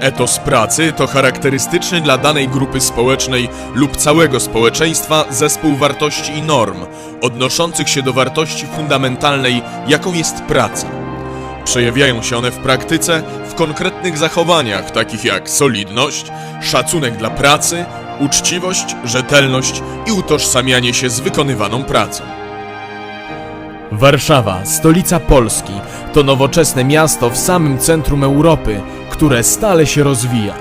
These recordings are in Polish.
Etos pracy to charakterystyczny dla danej grupy społecznej lub całego społeczeństwa zespół wartości i norm, odnoszących się do wartości fundamentalnej, jaką jest praca. Przejawiają się one w praktyce w konkretnych zachowaniach, takich jak solidność, szacunek dla pracy, uczciwość, rzetelność i utożsamianie się z wykonywaną pracą. Warszawa, stolica Polski, to nowoczesne miasto w samym centrum Europy, które stale się rozwija.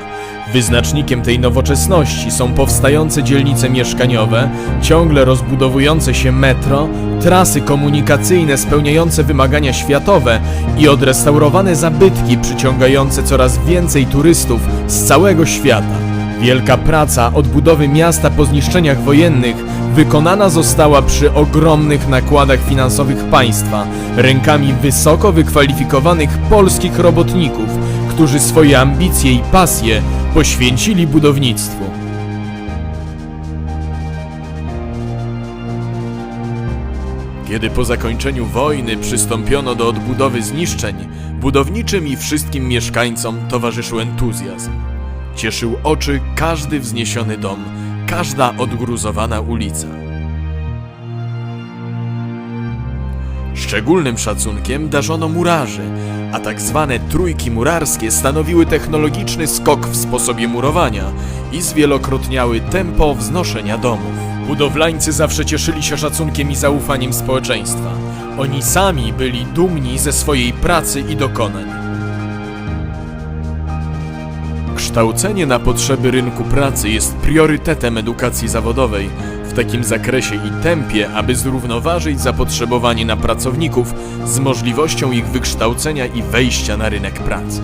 Wyznacznikiem tej nowoczesności są powstające dzielnice mieszkaniowe, ciągle rozbudowujące się metro, trasy komunikacyjne spełniające wymagania światowe i odrestaurowane zabytki przyciągające coraz więcej turystów z całego świata. Wielka praca odbudowy miasta po zniszczeniach wojennych wykonana została przy ogromnych nakładach finansowych państwa, rękami wysoko wykwalifikowanych polskich robotników, którzy swoje ambicje i pasje poświęcili budownictwu. Kiedy po zakończeniu wojny przystąpiono do odbudowy zniszczeń, budowniczym i wszystkim mieszkańcom towarzyszył entuzjazm. Cieszył oczy każdy wzniesiony dom, każda odgruzowana ulica. Szczególnym szacunkiem darzono murarzy, a tak zwane trójki murarskie stanowiły technologiczny skok w sposobie murowania i zwielokrotniały tempo wznoszenia domów. Budowlańcy zawsze cieszyli się szacunkiem i zaufaniem społeczeństwa. Oni sami byli dumni ze swojej pracy i dokonań. Kształcenie na potrzeby rynku pracy jest priorytetem edukacji zawodowej takim zakresie i tempie, aby zrównoważyć zapotrzebowanie na pracowników z możliwością ich wykształcenia i wejścia na rynek pracy.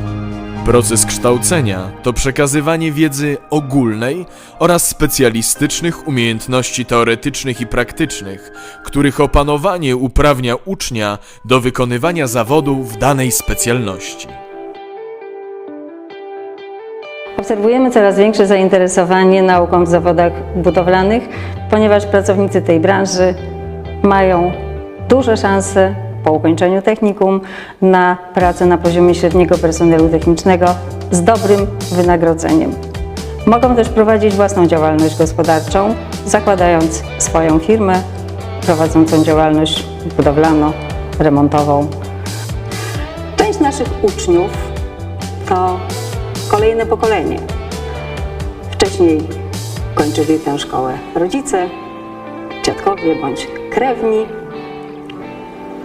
Proces kształcenia to przekazywanie wiedzy ogólnej oraz specjalistycznych umiejętności teoretycznych i praktycznych, których opanowanie uprawnia ucznia do wykonywania zawodu w danej specjalności. Obserwujemy coraz większe zainteresowanie nauką w zawodach budowlanych, ponieważ pracownicy tej branży mają duże szanse po ukończeniu technikum na pracę na poziomie średniego personelu technicznego z dobrym wynagrodzeniem. Mogą też prowadzić własną działalność gospodarczą, zakładając swoją firmę prowadzącą działalność budowlano-remontową. Część naszych uczniów to kolejne pokolenie. Wcześniej kończyli tę szkołę rodzice, dziadkowie bądź krewni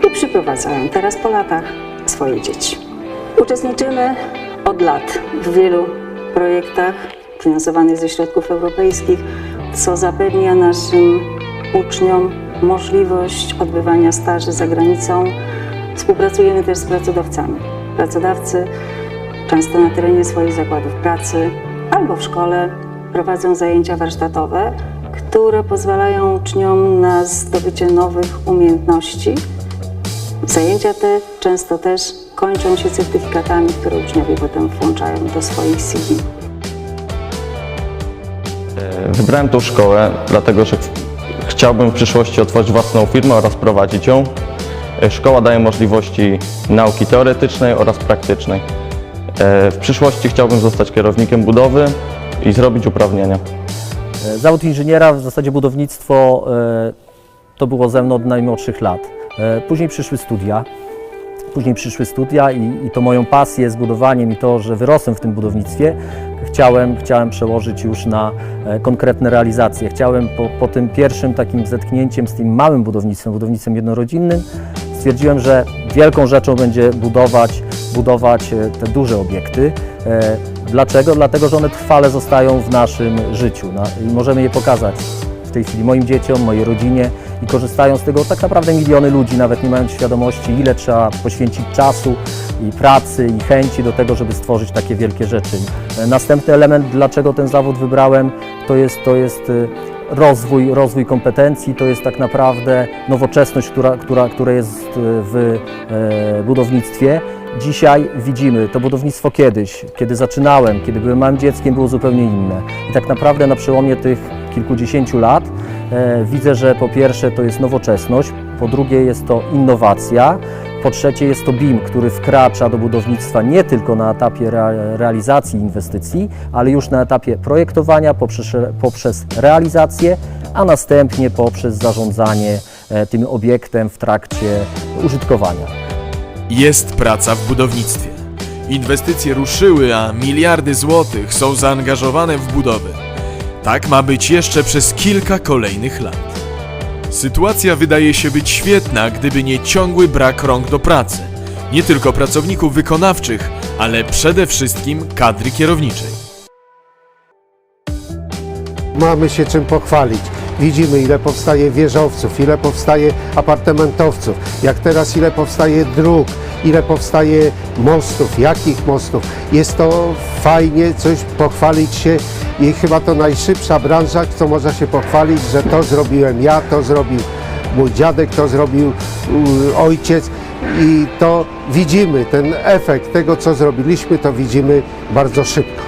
i przyprowadzają teraz po latach swoje dzieci. Uczestniczymy od lat w wielu projektach finansowanych ze środków europejskich, co zapewnia naszym uczniom możliwość odbywania staży za granicą. Współpracujemy też z pracodawcami. Pracodawcy często na terenie swoich zakładów pracy albo w szkole prowadzą zajęcia warsztatowe, które pozwalają uczniom na zdobycie nowych umiejętności. Zajęcia te często też kończą się certyfikatami, które uczniowie potem włączają do swoich CV. Wybrałem tą szkołę, dlatego że ch- chciałbym w przyszłości otworzyć własną firmę oraz prowadzić ją. E, Szkoła daje możliwości nauki teoretycznej oraz praktycznej. E, W przyszłości chciałbym zostać kierownikiem budowy i zrobić uprawnienia. E, Zawód inżyniera, w zasadzie budownictwo, e, to było ze mną od najmłodszych lat. Później przyszły studia. Później przyszły studia i, i to moją pasję z budowaniem i to, że wyrosłem w tym budownictwie, chciałem, chciałem przełożyć już na konkretne realizacje. Chciałem po, po tym pierwszym takim zetknięciem z tym małym budownictwem, budownictwem jednorodzinnym, stwierdziłem, że wielką rzeczą będzie budować, budować e, te duże obiekty. E, Dlaczego? Dlatego, że one trwale zostają w naszym życiu no, i możemy je pokazać w tej chwili moim dzieciom, mojej rodzinie i korzystają z tego tak naprawdę miliony ludzi, nawet nie mając świadomości, ile trzeba poświęcić czasu i pracy i chęci do tego, żeby stworzyć takie wielkie rzeczy. E, Następny element, dlaczego ten zawód wybrałem, to jest, to jest rozwój, rozwój kompetencji, to jest tak naprawdę nowoczesność, która, która, która jest y, w e, budownictwie. Dzisiaj widzimy to budownictwo kiedyś, kiedy zaczynałem, kiedy byłem małym dzieckiem, było zupełnie inne. I tak naprawdę na przełomie tych kilkudziesięciu lat e, widzę, że po pierwsze to jest nowoczesność, po drugie jest to innowacja Po trzecie jest to BIM, który wkracza do budownictwa nie tylko na etapie rea- realizacji inwestycji, ale już na etapie projektowania poprzez, poprzez realizację, a następnie poprzez zarządzanie e, tym obiektem w trakcie użytkowania. Jest praca w budownictwie. Inwestycje ruszyły, a miliardy złotych są zaangażowane w budowę. Tak ma być jeszcze przez kilka kolejnych lat. Sytuacja wydaje się być świetna, gdyby nie ciągły brak rąk do pracy. Nie tylko pracowników wykonawczych, ale przede wszystkim kadry kierowniczej. Mamy się czym pochwalić. Widzimy, ile powstaje wieżowców, ile powstaje apartamentowców, jak teraz ile powstaje dróg, ile powstaje mostów, jakich mostów. Jest to fajnie, coś pochwalić się i chyba to najszybsza branża, co można się pochwalić, że to zrobiłem ja, to zrobił mój dziadek, to zrobił ojciec i to widzimy, ten efekt tego, co zrobiliśmy, to widzimy bardzo szybko.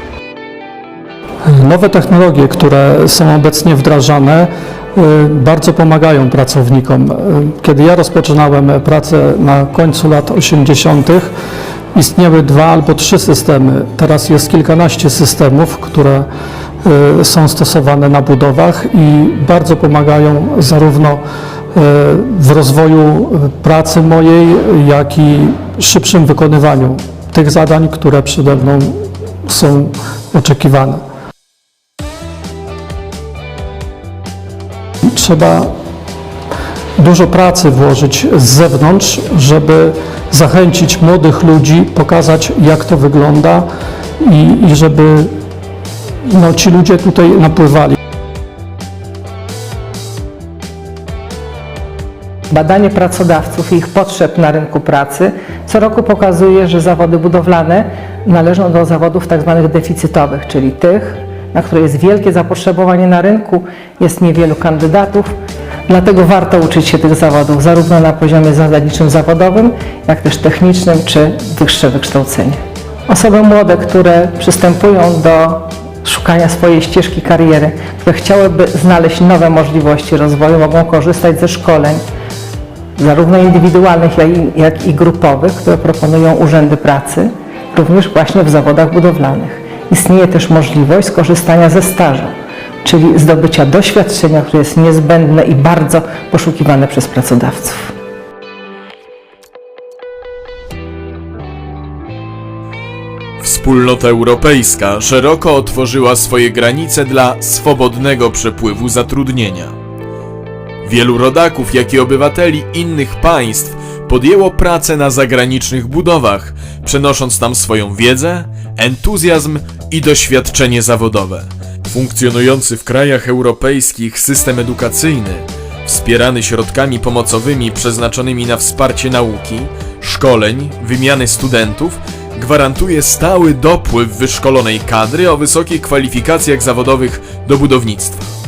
Nowe technologie, które są obecnie wdrażane, y, bardzo pomagają pracownikom. Y, Kiedy ja rozpoczynałem pracę na końcu lat 80., istniały dwa albo trzy systemy. Teraz jest kilkanaście systemów, które y, są stosowane na budowach i bardzo pomagają zarówno y, w rozwoju y, pracy mojej, jak i szybszym wykonywaniu tych zadań, które przede mną są oczekiwane. Trzeba dużo pracy włożyć z zewnątrz, żeby zachęcić młodych ludzi, pokazać jak to wygląda i, i żeby no, ci ludzie tutaj napływali. Badanie pracodawców i ich potrzeb na rynku pracy co roku pokazuje, że zawody budowlane należą do zawodów tzw. deficytowych, czyli tych, na które jest wielkie zapotrzebowanie na rynku, jest niewielu kandydatów. Dlatego warto uczyć się tych zawodów, zarówno na poziomie zasadniczym zawodowym, jak też technicznym czy wyższe wykształcenie. Osoby młode, które przystępują do szukania swojej ścieżki kariery, które chciałyby znaleźć nowe możliwości rozwoju, mogą korzystać ze szkoleń, zarówno indywidualnych, jak i, grupowych, które proponują urzędy pracy, również właśnie w zawodach budowlanych. Istnieje też możliwość skorzystania ze stażu, czyli zdobycia doświadczenia, które jest niezbędne i bardzo poszukiwane przez pracodawców. Wspólnota Europejska szeroko otworzyła swoje granice dla swobodnego przepływu zatrudnienia. Wielu rodaków, jak i obywateli innych państw podjęło pracę na zagranicznych budowach, przenosząc tam swoją wiedzę, entuzjazm i doświadczenie zawodowe. Funkcjonujący w krajach europejskich system edukacyjny, wspierany środkami pomocowymi przeznaczonymi na wsparcie nauki, szkoleń, wymiany studentów, gwarantuje stały dopływ wyszkolonej kadry o wysokich kwalifikacjach zawodowych do budownictwa.